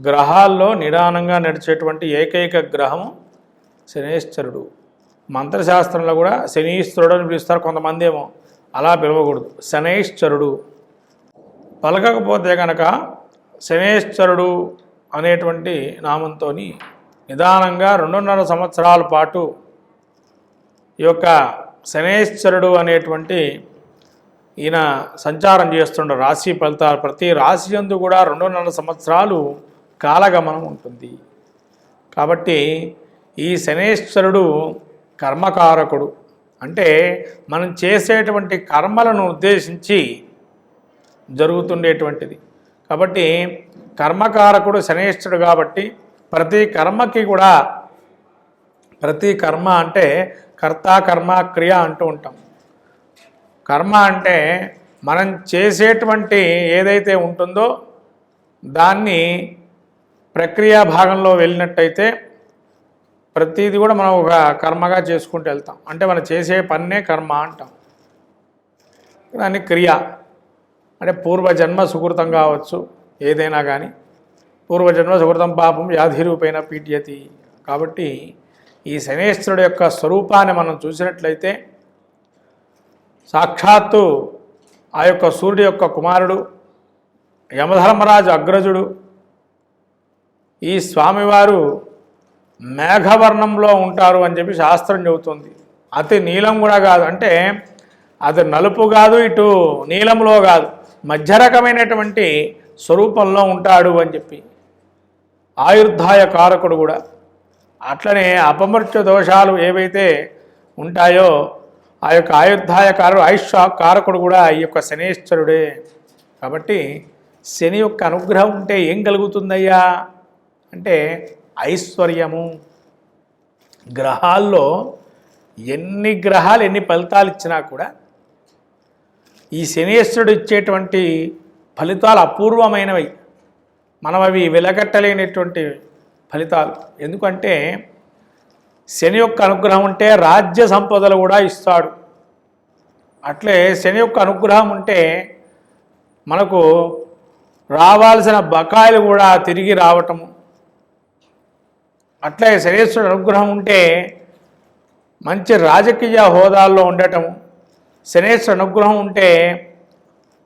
గ్రహాల్లో నిదానంగా నడిచేటువంటి ఏకైక గ్రహము శనేశ్వరుడు. మంత్రశాస్త్రంలో కూడా శనీశ్వరుడు అని పిలుస్తారు కొంతమంది ఏమో. అలా పిలవకూడదు. శనైశ్వరుడు. పలకకపోతే కనుక శనేశ్వరుడు అనేటువంటి నామంతో నిదానంగా రెండున్నర సంవత్సరాల పాటు ఈ యొక్క శనేశ్వరుడు అనేటువంటి ఈయన సంచారం చేస్తుండ రాశి ఫలితాలు. ప్రతి రాశి యందు కూడా రెండున్నర సంవత్సరాలు కాలగమనం ఉంటుంది. కాబట్టి ఈ శనేశ్వరుడు కర్మకారకుడు. అంటే మనం చేసేటువంటి కర్మలను ఉద్దేశించి జరుగుతుండేటువంటిది. కాబట్టి కర్మకారకుడు శనేశ్వరుడు కాబట్టి ప్రతి కర్మకి కూడా ప్రతి కర్మ అంటే కర్త కర్మ క్రియ అంటూ ఉంటాం. కర్మ అంటే మనం చేసేటువంటి ఏదైతే ఉంటుందో దాన్ని ప్రక్రియ భాగంలో వెళ్ళినట్టయితే ప్రతిదీ కూడా మనం ఒక కర్మగా చేసుకుంటూ వెళ్తాం. అంటే మనం చేసే పన్నే కర్మ అంటాం. దాన్ని క్రియ. అంటే పూర్వజన్మ సుకృతం కావచ్చు ఏదైనా కానీ పూర్వజన్మ సుకృతం పాపం వ్యాధి రూపైన పీడ్యతి. కాబట్టి ఈ శనేశ్వరుడు యొక్క స్వరూపాన్ని మనం చూసినట్లయితే సాక్షాత్తు ఆ యొక్క సూర్యుడి యొక్క కుమారుడు యమధర్మరాజు అగ్రజుడు ఈ స్వామివారు మేఘవర్ణంలో ఉంటారు అని చెప్పి శాస్త్రం చెబుతుంది. అతి నీలం కూడా కాదు. అంటే అది నలుపు కాదు ఇటు నీలంలో కాదు. మధ్య రకమైనటువంటి స్వరూపంలో ఉంటాడు అని చెప్పి. ఆయుర్ధాయ కారకుడు కూడా. అట్లనే అపమృత్యు దోషాలు ఏవైతే ఉంటాయో ఆ యొక్క ఆయుర్ధాయ కారు ఆయుష్ కారకుడు కూడా ఈ యొక్క శనేశ్వరుడే. కాబట్టి శని యొక్క అనుగ్రహం ఉంటే ఏం కలుగుతుందయ్యా? అంటే ఐశ్వర్యము గ్రహాల్లో ఎన్ని గ్రహాలు ఎన్ని ఫలితాలు ఇచ్చినా కూడా ఈ శనేశ్వరుడు ఇచ్చేటువంటి ఫలితాలు అపూర్వమైనవి. మనం అవి వెలగట్టలేనటువంటి ఫలితాలు. ఎందుకంటే శని యొక్క అనుగ్రహం ఉంటే రాజ్య సంపదలు కూడా ఇస్తాడు. అట్లే శని యొక్క అనుగ్రహం ఉంటే మనకు రావాల్సిన బకాయిలు కూడా తిరిగి రావటము. అట్లే శనేశ్వరుడు అనుగ్రహం ఉంటే మంచి రాజకీయ హోదాల్లో ఉండటము శనేశ్వరుడు అనుగ్రహం ఉంటే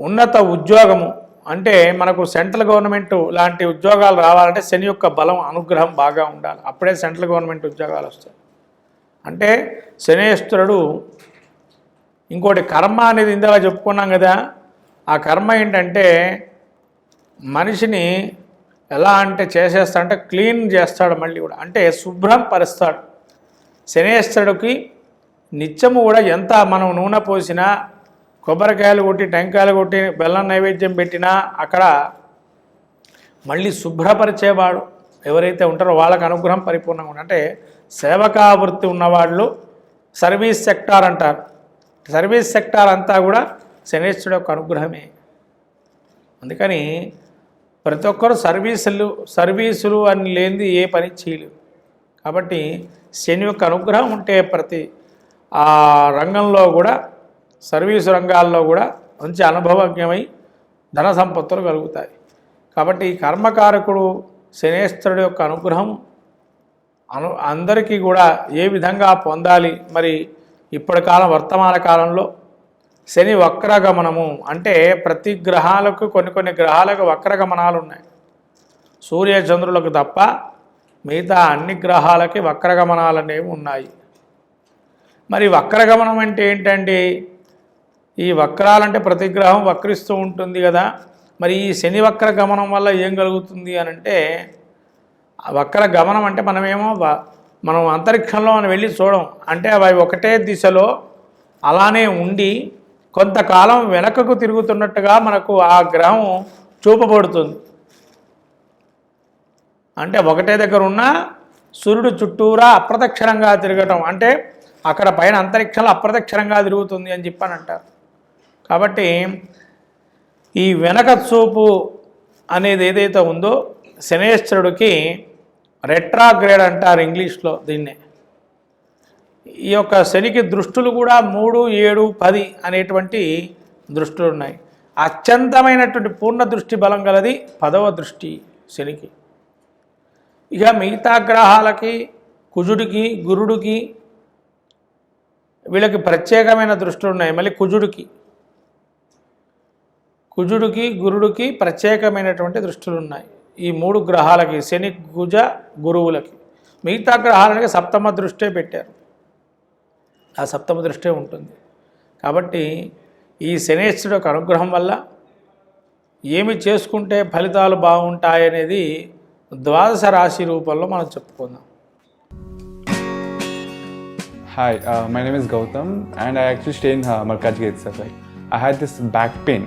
ఉన్నత ఉద్యోగము అంటే మనకు సెంట్రల్ గవర్నమెంట్ లాంటి ఉద్యోగాలు రావాలంటే శని యొక్క బలం అనుగ్రహం బాగా ఉండాలి. అప్పుడే సెంట్రల్ గవర్నమెంట్ ఉద్యోగాలు వస్తాయి. అంటే శనేశ్వరుడు ఇంకోటి కర్మ అనేది ఇందాక చెప్పుకున్నాం కదా ఆ కర్మ ఏంటంటే మనిషిని ఎలా అంటే చేసేస్తా అంటే క్లీన్ చేస్తాడు మళ్ళీ కూడా. అంటే శుభ్రం పరుస్తాడు. శనేశ్వరుడికి నిత్యము కూడా ఎంత మనం నూనె పోసినా కొబ్బరికాయలు కొట్టి టెంకాయలు కొట్టి బెల్లం నైవేద్యం పెట్టినా అక్కడ మళ్ళీ శుభ్రపరిచేవాడు ఎవరైతే ఉంటారో వాళ్ళకి అనుగ్రహం పరిపూర్ణంగా ఉంటుంది అంటే సేవకావృత్తి ఉన్నవాళ్ళు సర్వీస్ సెక్టార్ అంటారు. సర్వీస్ సెక్టార్ అంతా కూడా శనేశ్వరుడు యొక్క అనుగ్రహమే. అందుకని ప్రతి ఒక్కరు సర్వీసులు సర్వీసులు అని లేనిది ఏ పని చేయలేవు కాబట్టి శని యొక్క అనుగ్రహం ఉంటే ప్రతి ఆ రంగంలో కూడా సర్వీసు రంగాల్లో కూడా మంచి అనుభవజ్ఞమై ధన సంపత్తులు కలుగుతాయి. కాబట్టి కర్మకారకుడు శనేశ్వరుడు యొక్క అనుగ్రహం అను అందరికీ కూడా ఏ విధంగా పొందాలి? మరి ఇప్పటి కాలం వర్తమాన కాలంలో శని వక్రగమనము అంటే ప్రతి గ్రహాలకు కొన్ని కొన్ని గ్రహాలకు వక్రగమనాలు ఉన్నాయి. సూర్య చంద్రులకు తప్ప మిగతా అన్ని గ్రహాలకి వక్రగమనాలు అనేవి ఉన్నాయి. మరి వక్రగమనం అంటే ఏంటండి? ఈ వక్రాలంటే ప్రతి గ్రహం వక్రిస్తూ ఉంటుంది కదా. మరి ఈ శని వక్ర గమనం వల్ల ఏం కలుగుతుంది అని అంటే ఆ వక్ర గమనం అంటే మనమేమో మనం అంతరిక్షంలో మనం వెళ్ళి చూడం. అంటే అవి ఒకటే దిశలో అలానే ఉండి కొంతకాలం వెనకకు తిరుగుతున్నట్టుగా మనకు ఆ గ్రహం చూపబడుతుంది. అంటే ఒకటే దగ్గర ఉన్న సూర్యుడు చుట్టూరా అప్రదక్షిణంగా తిరగటం. అంటే అక్కడ పైన అంతరిక్షంలో అప్రదక్షిణంగా తిరుగుతుంది అని చెప్పని అంటారు కాబట్టి ఈ వెనక చూపు అనేది ఏదైతే ఉందో శనేశ్వరుడికి రెట్రాగ్రేడ్ అంటారు ఇంగ్లీష్లో దీన్నే. ఈ యొక్క శనికి దృష్టులు కూడా మూడు ఏడు పది అనేటువంటి దృష్టులు ఉన్నాయి. అత్యంతమైనటువంటి పూర్ణ దృష్టి బలం గలది పదవ దృష్టి శనికి. ఇక మిగతా గ్రహాలకి కుజుడికి గురుడికి వీళ్ళకి ప్రత్యేకమైన దృష్టిలు ఉన్నాయి. మళ్ళీ కుజుడికి. కుజుడికి గురుడికి ప్రత్యేకమైనటువంటి దృష్టులు ఉన్నాయి. ఈ మూడు గ్రహాలకి శని కుజ గురువులకి. మిగతా గ్రహాలకి సప్తమ దృష్టే పెట్టారు. ఆ సప్తమ దృష్టి ఉంటుంది. కాబట్టి ఈ శనేశ్వరుడు యొక్క అనుగ్రహం వల్ల ఏమి చేసుకుంటే ఫలితాలు బాగుంటాయనేది ద్వాదశ రాశి రూపంలో మనం చెప్పుకుందాం. Hi my name is Gautam and I actually stay in Markaz gate sir I had this back pain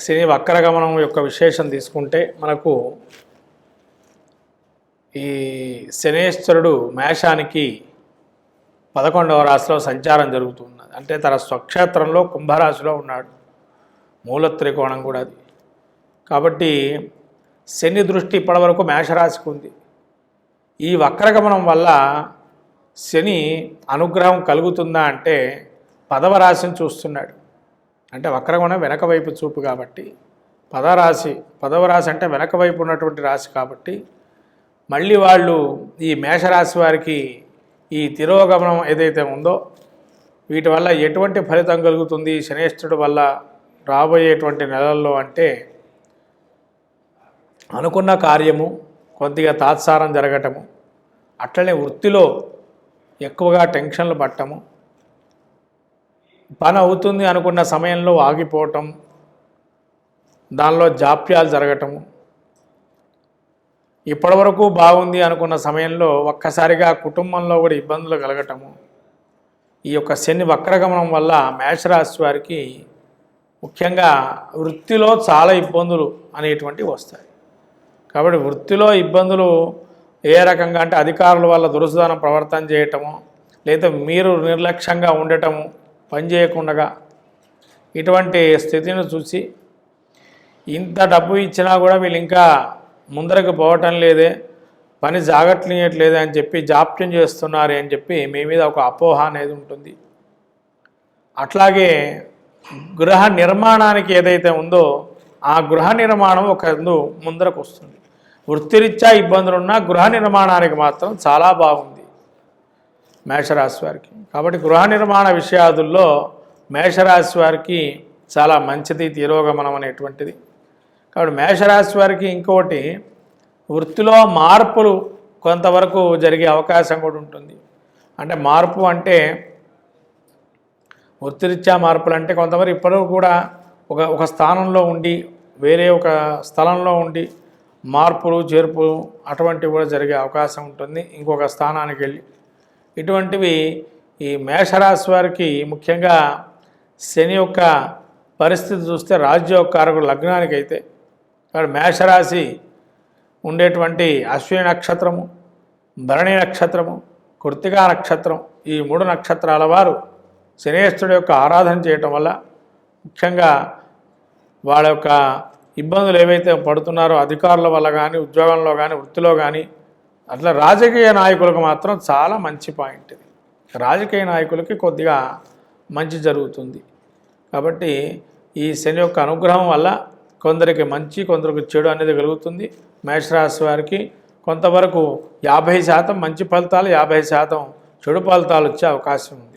శని వక్రగమనం యొక్క విశేషం తీసుకుంటే మనకు ఈ శనేశ్వరుడు మేషానికి పదకొండవ రాశిలో సంచారం జరుగుతున్నది. అంటే తన స్వక్షేత్రంలో కుంభరాశిలో ఉన్నాడు. మూల త్రికోణం కూడా అది. కాబట్టి శని దృష్టి ఇప్పటివరకు మేషరాశికి ఉంది. ఈ వక్రగమనం వల్ల శని అనుగ్రహం కలుగుతుందా అంటే పదవ రాశిని చూస్తున్నాడు. అంటే వక్రగుణం వెనక వైపు చూపు కాబట్టి పదరాశి పదవ రాశి అంటే వెనక వైపు ఉన్నటువంటి రాశి కాబట్టి మళ్ళీ వాళ్ళు ఈ మేషరాశి వారికి ఈ తిరోగమనం ఏదైతే ఉందో వీటి వల్ల ఎటువంటి ఫలితం కలుగుతుంది? శనేష్ఠుడు వల్ల రాబోయేటువంటి నెలల్లో అంటే అనుకున్న కార్యము కొద్దిగా తాత్సారం జరగటము అట్లనే వృత్తిలో ఎక్కువగా టెన్షన్లు పట్టము పని అవుతుంది అనుకున్న సమయంలో ఆగిపోవటం దానిలో జాప్యాలు జరగటము ఇప్పటివరకు బాగుంది అనుకున్న సమయంలో ఒక్కసారిగా కుటుంబంలో కూడా ఇబ్బందులు కలగటము. ఈ యొక్క శని వక్రగమనం వల్ల మేషరాశి వారికి ముఖ్యంగా వృత్తిలో చాలా ఇబ్బందులు అనేటువంటివి వస్తాయి. కాబట్టి వృత్తిలో ఇబ్బందులు ఏ రకంగా అంటే అధికారుల వల్ల దురుసుదానం ప్రవర్తన చేయటము లేదా మీరు నిర్లక్ష్యంగా ఉండటము పనిచేయకుండగా ఇటువంటి స్థితిని చూసి ఇంత డబ్బు ఇచ్చినా కూడా వీళ్ళు ఇంకా ముందరకు పోవటం లేదే పని జాగట్లేయట్లేదే అని చెప్పి జాప్యం చేస్తున్నారు అని చెప్పి మీ మీద ఒక అపోహ అనేది ఉంటుంది. అట్లాగే గృహ నిర్మాణానికి ఏదైతే ఉందో ఆ గృహ నిర్మాణం ఒక ముందరకు వస్తుంది. వృత్తిరీత్యా ఇబ్బందులున్నా గృహ నిర్మాణానికి మాత్రం చాలా బాగుంది. మేషరాశి వారికి. కాబట్టి గృహ నిర్మాణ విషయాదుల్లో మేషరాశి వారికి చాలా మంచిది తిరోగమనం అనేటువంటిది. కాబట్టి మేషరాశి వారికి ఇంకోటి వృత్తిలో మార్పులు కొంతవరకు జరిగే అవకాశం కూడా ఉంటుంది. అంటే మార్పు అంటే వృత్తిరీత్యా మార్పులు అంటే కొంతవరకు ఇప్పటివరకు కూడా ఒక ఒక స్థానంలో ఉండి వేరే ఒక స్థలంలో ఉండి మార్పులు చేర్పులు అటువంటివి కూడా జరిగే అవకాశం ఉంటుంది. ఇంకొక స్థానానికి వెళ్ళి ఇటువంటివి ఈ మేషరాశి వారికి ముఖ్యంగా శని యొక్క పరిస్థితి చూస్తే రాజ్యోకారకుడు లగ్నానికి అయితే కాబట్టి మేషరాశి ఉండేటువంటి అశ్విని నక్షత్రము భరణి నక్షత్రము కృతికా నక్షత్రం ఈ మూడు నక్షత్రాల వారు శనేశ్వరుడు యొక్క ఆరాధన చేయటం వల్ల ముఖ్యంగా వాళ్ళ యొక్క ఇబ్బందులు ఏవైతే పడుతున్నారో అధికారుల వల్ల కానీ ఉద్యోగంలో కానీ వృత్తిలో కానీ అట్లా రాజకీయ నాయకులకు మాత్రం చాలా మంచి పాయింట్ ఇది. రాజకీయ నాయకులకి కొద్దిగా మంచి జరుగుతుంది. కాబట్టి ఈ శని యొక్క అనుగ్రహం వల్ల కొందరికి మంచి కొందరికి చెడు అనేది కలుగుతుంది. మేషరాశి వారికి కొంతవరకు యాభై శాతం మంచి ఫలితాలు యాభై శాతం చెడు ఫలితాలు వచ్చే అవకాశం ఉంది.